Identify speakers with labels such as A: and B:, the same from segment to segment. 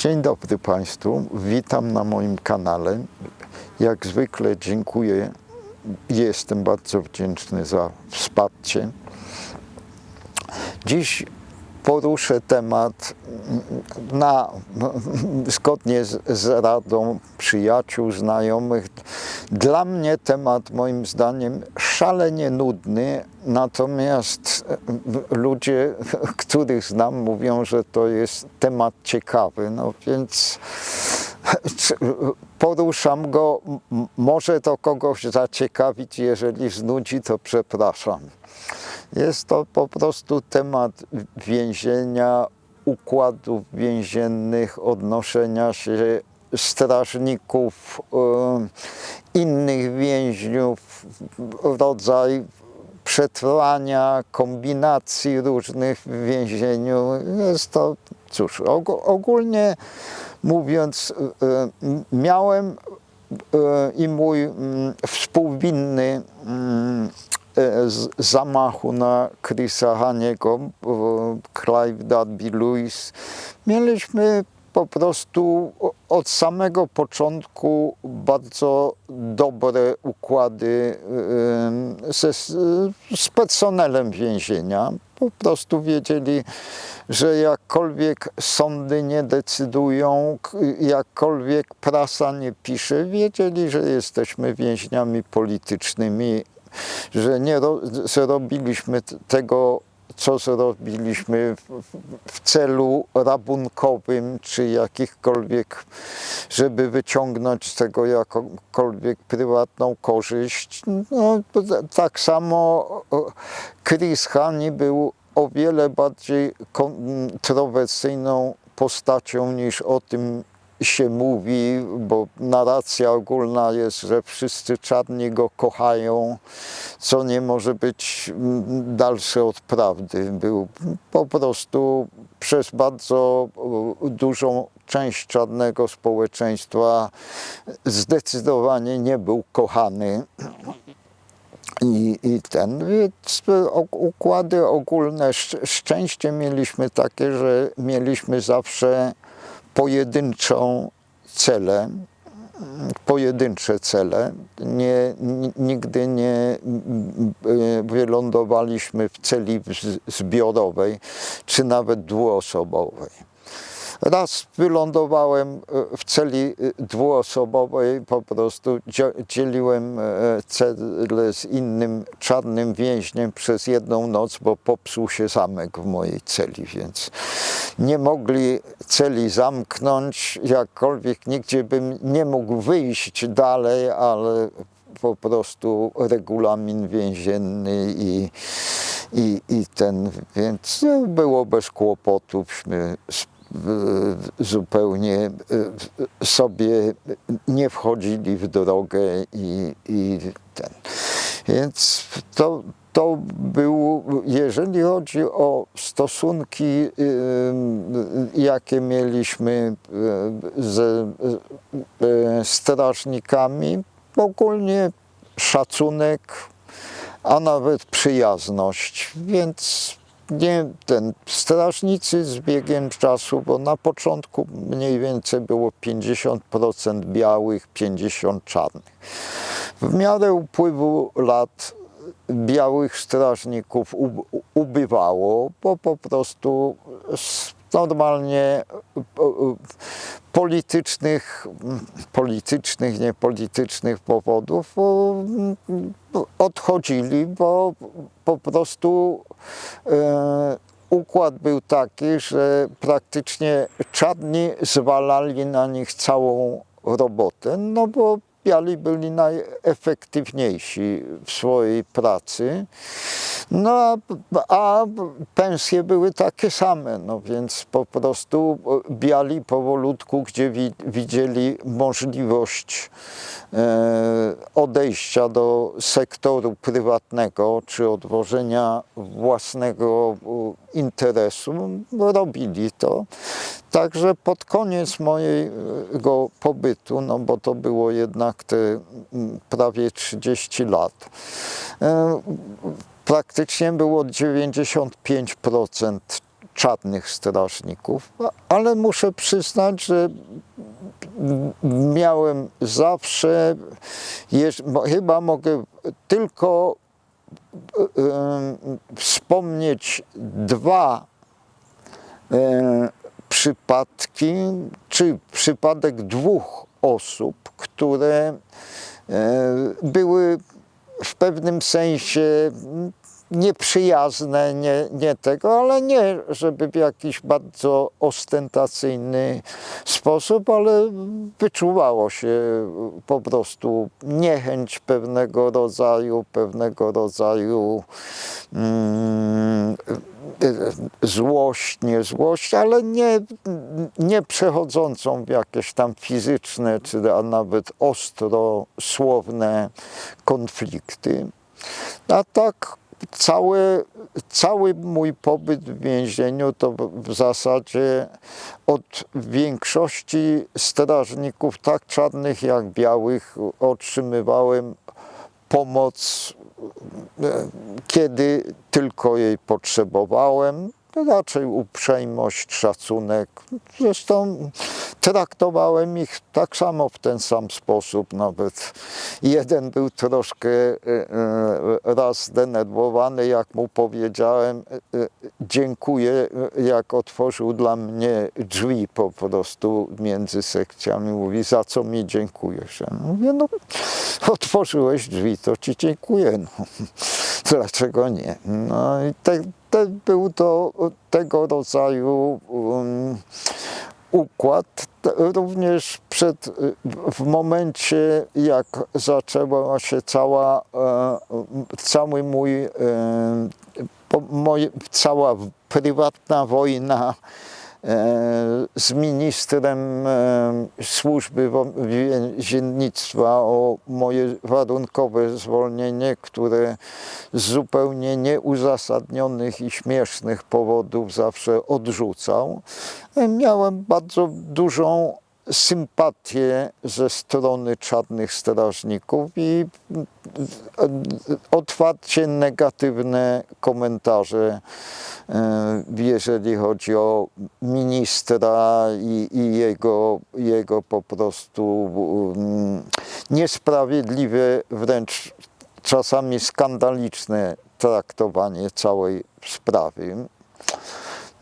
A: Dzień dobry Państwu, witam na moim kanale. Jak zwykle dziękuję jestem bardzo wdzięczny za wsparcie. Dziś poruszę temat na, zgodnie z, z radą przyjaciół, znajomych. Dla mnie temat moim zdaniem szalenie nudny, natomiast ludzie, których znam, mówią, że to jest temat ciekawy. No więc poruszam go. Może to kogoś zaciekawić, jeżeli znudzi, to przepraszam. Jest to po prostu temat więzienia, układów więziennych, odnoszenia się strażników, e, innych więźniów, rodzaj przetrwania, kombinacji różnych w więzieniu. Jest to, cóż, og- ogólnie mówiąc, e, m- miałem e, i mój mm, współwinny mm, e, zamachu na Chrisa Haniego, e, Clive Darby Lewis, mieliśmy po prostu od samego początku bardzo dobre układy e, ze, z personelem więzienia. Po prostu wiedzieli, że jakkolwiek sądy nie decydują, jakkolwiek prasa nie pisze, wiedzieli, że jesteśmy więźniami politycznymi, że nie ro, zrobiliśmy t- tego, co zrobiliśmy w, celu rabunkowym, czy jakichkolwiek, żeby wyciągnąć z tego jakąkolwiek prywatną korzyść. No, tak samo Chris Hani był o wiele bardziej kontrowersyjną postacią niż o tym się mówi, bo narracja ogólna jest, że wszyscy czarni go kochają, co nie może być dalsze od prawdy. Był po prostu przez bardzo dużą część czarnego społeczeństwa zdecydowanie nie był kochany. I, I ten, więc układy ogólne, szcz- szczęście mieliśmy takie, że mieliśmy zawsze pojedynczą celę, pojedyncze cele. Nie, ni- nigdy nie e, wylądowaliśmy w celi zbiorowej, czy nawet dwuosobowej. Raz wylądowałem e, w celi e, dwuosobowej, po prostu dzieliłem e, celę z innym czarnym więźniem przez jedną noc, bo popsuł się zamek w mojej celi, więc nie mogli celi zamknąć, jakkolwiek nigdzie bym nie mógł wyjść dalej, ale po prostu regulamin więzienny i, i, i ten, więc no, było bez kłopotówśmy sp- w- zupełnie e, sobie nie wchodzili w drogę i, i ten. Więc to, to był, jeżeli chodzi o stosunki, ym, jakie mieliśmy y, ze y, strażnikami, ogólnie szacunek, a nawet przyjazność, więc nie ten strażnicy z biegiem czasu, bo na początku mniej więcej było 50% białych, 50 czarnych. W miarę upływu lat białych strażników ub- ubywało, bo po prostu z normalnie e, e, politycznych, politycznych, niepolitycznych powodów o, odchodzili, bo po prostu e, układ był taki, że praktycznie czarni zwalali na nich całą robotę, no bo biali byli najefektywniejsi w swojej pracy. No a, a pensje były takie same, no więc po prostu biali powolutku, gdzie wi, widzieli możliwość e, odejścia do sektoru prywatnego czy odwożenia własnego interesu, robili to. Także pod koniec mojego pobytu, no bo to było jednak te mm, prawie 30 lat, praktycznie było 95% czarnych strażników, ale muszę przyznać, że miałem zawsze, chyba mogę tylko wspomnieć dwa przypadki, czy przypadek dwóch osób, które e, były w pewnym sensie nieprzyjazne, nie, nie tego, ale nie, żeby w jakiś bardzo ostentacyjny sposób, ale wyczuwało się po prostu niechęć pewnego rodzaju, pewnego rodzaju mm, złość, nie złość, ale nie, nie przechodzącą w jakieś tam fizyczne, czy a nawet ostro słowne konflikty. A tak cały, cały mój pobyt w więzieniu to w- zasadzie od większości strażników, tak czarnych jak białych, otrzymywałem pomoc, e, kiedy tylko jej potrzebowałem. Raczej uprzejmość, szacunek. Zresztą traktowałem ich tak samo w ten sam sposób. Nawet jeden był troszkę e, e, raz zdenerwowany, jak mu powiedziałem e, dziękuję, jak otworzył dla mnie drzwi po prostu między sekcjami. Mówi, za co mi dziękujesz? Ja mówię, no otworzyłeś drzwi, to ci dziękuję. No. Dlaczego nie? No i te, te, był to tego rodzaju um, układ. Również przed, y, w momencie, jak zaczęła się cała, e, cały mój, e, moje, cała prywatna wojna z ministrem e, służby więziennictwa o moje warunkowe zwolnienie, które z zupełnie nieuzasadnionych i śmiesznych powodów zawsze odrzucał. E, Miałem bardzo dużą sympatię ze strony czarnych strażników i e, otwarcie negatywne komentarze, e, jeżeli chodzi o ministra i, i jego, jego po prostu mm, niesprawiedliwe, wręcz czasami skandaliczne traktowanie całej sprawy.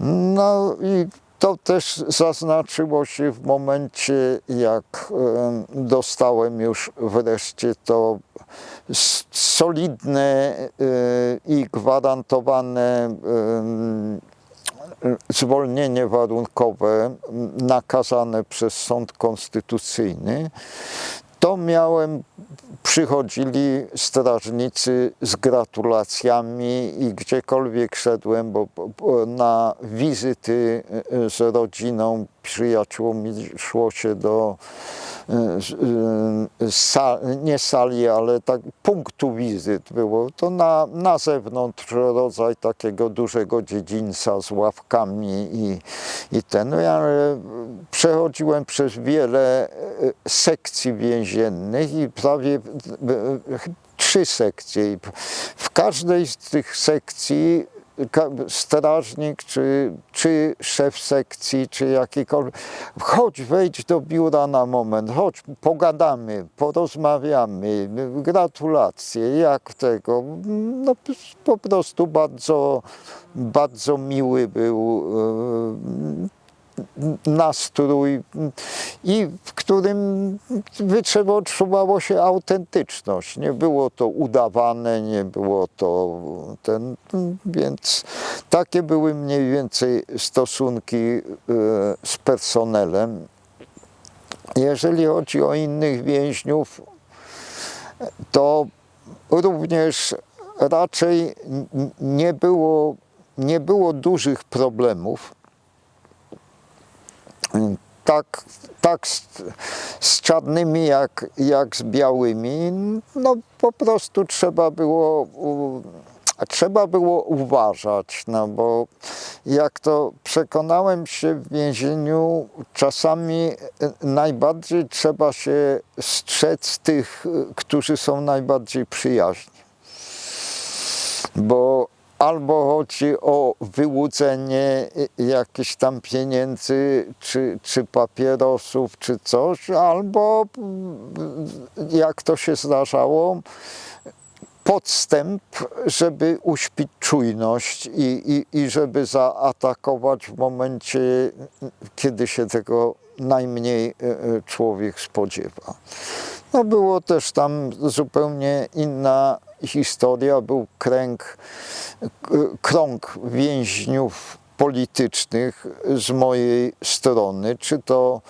A: No i to też zaznaczyło się w momencie, jak em, dostałem już wreszcie to solidne e, i gwarantowane zwolnienie warunkowe nakazane przez Sąd Konstytucyjny, to miałem, przychodzili strażnicy z gratulacjami i gdziekolwiek szedłem, bo, bo- na wizyty z rodziną, przyjaciółmi szło się do e, e, nie sali, ale tak punktu wizyt było. To na, na zewnątrz rodzaj takiego dużego dziedzińca z ławkami i, i ten. No ja e, przechodziłem przez wiele sekcji więziennych i prawie trzy sekcje. W każdej z tych sekcji strażnik, czy, czy szef sekcji, czy jakikolwiek, chodź, wejdź do biura na moment, chodź, pogadamy, porozmawiamy, gratulacje, jak tego. No po prostu bardzo, bardzo miły był e, nastrój i w którym wytrzewa odczuwało się autentyczność. Nie było to udawane, nie było to ten, więc takie były mniej więcej stosunki e, z personelem. Jeżeli chodzi o innych więźniów, to również raczej nie było, nie było dużych problemów tak, tak z, z czarnymi jak, jak z białymi, no po prostu trzeba było, trzeba było uważać, no bo jak to przekonałem się w więzieniu, czasami e, najbardziej trzeba się strzec tych, którzy są najbardziej przyjaźni. Bo albo chodzi o wyłudzenie jakichś tam pieniędzy, czy, czy papierosów, czy coś, albo mm, jak to się zdarzało, podstęp, żeby uśpić czujność i, i, i żeby zaatakować w momencie, kiedy się tego najmniej e, człowiek spodziewa. No było też tam zupełnie inna historia, był kręg, krąg więźniów politycznych z mojej strony, czy to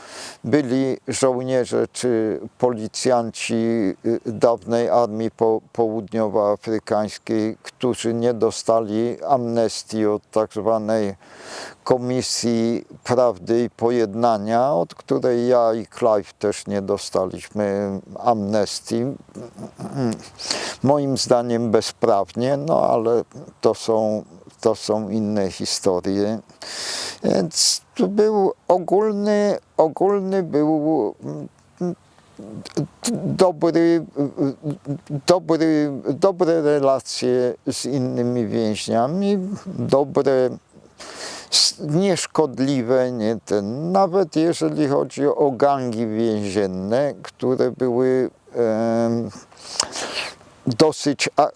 A: byli żołnierze, czy policjanci y, dawnej Armii po, Południowoafrykańskiej, którzy nie dostali amnestii od tak zwanej Komisji Prawdy i Pojednania, od której ja i Clive też nie dostaliśmy amnestii. Moim zdaniem bezprawnie, no ale to są, to są inne historie. Więc tu był ogólny, ogólny był mm, dobry, dobry, dobre relacje z innymi więźniami, dobre, nieszkodliwe, nie ten, nawet jeżeli chodzi o gangi więzienne, które były em, dosyć a,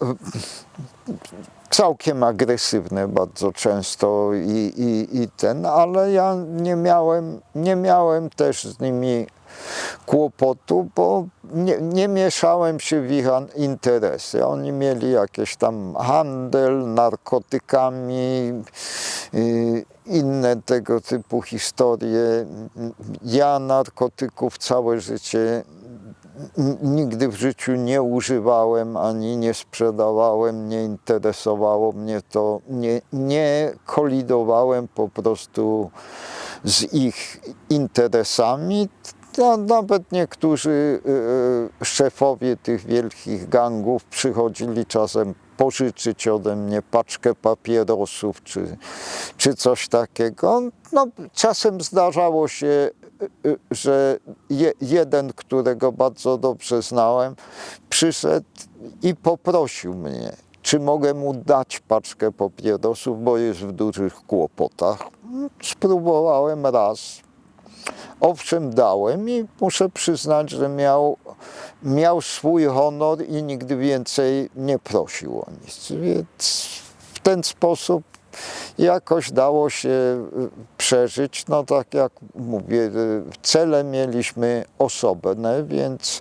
A: całkiem agresywne bardzo często i, i, i ten, ale ja nie miałem, nie miałem też z nimi kłopotu, bo nie, nie mieszałem się w ich interesy. Oni mieli jakieś tam handel narkotykami, y, inne tego typu historie. Ja narkotyków całe życie nigdy w życiu nie używałem ani nie sprzedawałem, nie interesowało mnie to, nie, nie kolidowałem po prostu z ich interesami. To nawet niektórzy e, szefowie tych wielkich gangów przychodzili czasem pożyczyć ode mnie paczkę papierosów czy, czy coś takiego. No, czasem zdarzało się, że je, jeden, którego bardzo dobrze znałem, przyszedł i poprosił mnie, czy mogę mu dać paczkę papierosów, bo jest w dużych kłopotach. Spróbowałem raz. Owszem, dałem i muszę przyznać, że miał, miał swój honor i nigdy więcej nie prosił o nic. Więc w ten sposób jakoś dało się y, przeżyć. No tak jak mówię, y, cele mieliśmy osobne, więc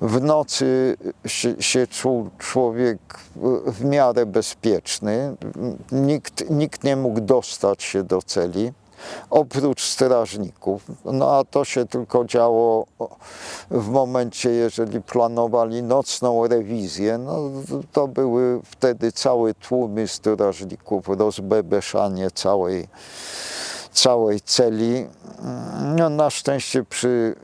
A: w nocy się, się czuł człowiek y, w miarę bezpieczny. Nikt, nikt nie mógł dostać się do celi oprócz strażników. No a to się tylko działo w momencie, jeżeli planowali nocną rewizję, no to były wtedy całe tłumy strażników, rozbebeszanie całej, całej celi. No, na szczęście przy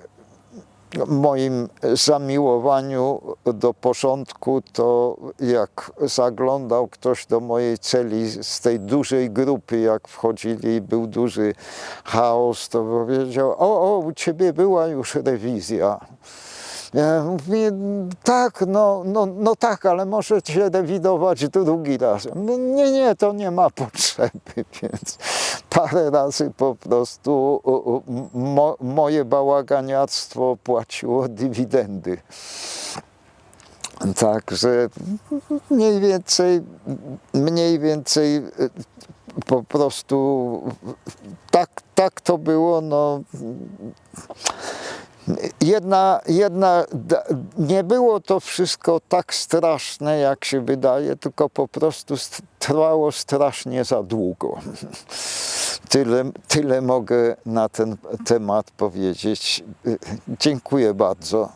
A: moim zamiłowaniu do porządku, to jak zaglądał ktoś do mojej celi z tej dużej grupy, jak wchodzili i był duży chaos, to powiedział, o, o, u ciebie była już rewizja. Ja mówię, tak, no, no, no tak, ale możecie rewidować drugi raz. No, nie, nie, to nie ma potrzeby, więc parę razy po prostu mo, moje bałaganiactwo płaciło dywidendy. Także mniej więcej, mniej więcej e, po prostu tak, tak to było. No, jedna, jedna, nie było to wszystko tak straszne, jak się wydaje, tylko po prostu st- trwało strasznie za długo. Tyle, tyle mogę na ten temat powiedzieć. Dziękuję bardzo.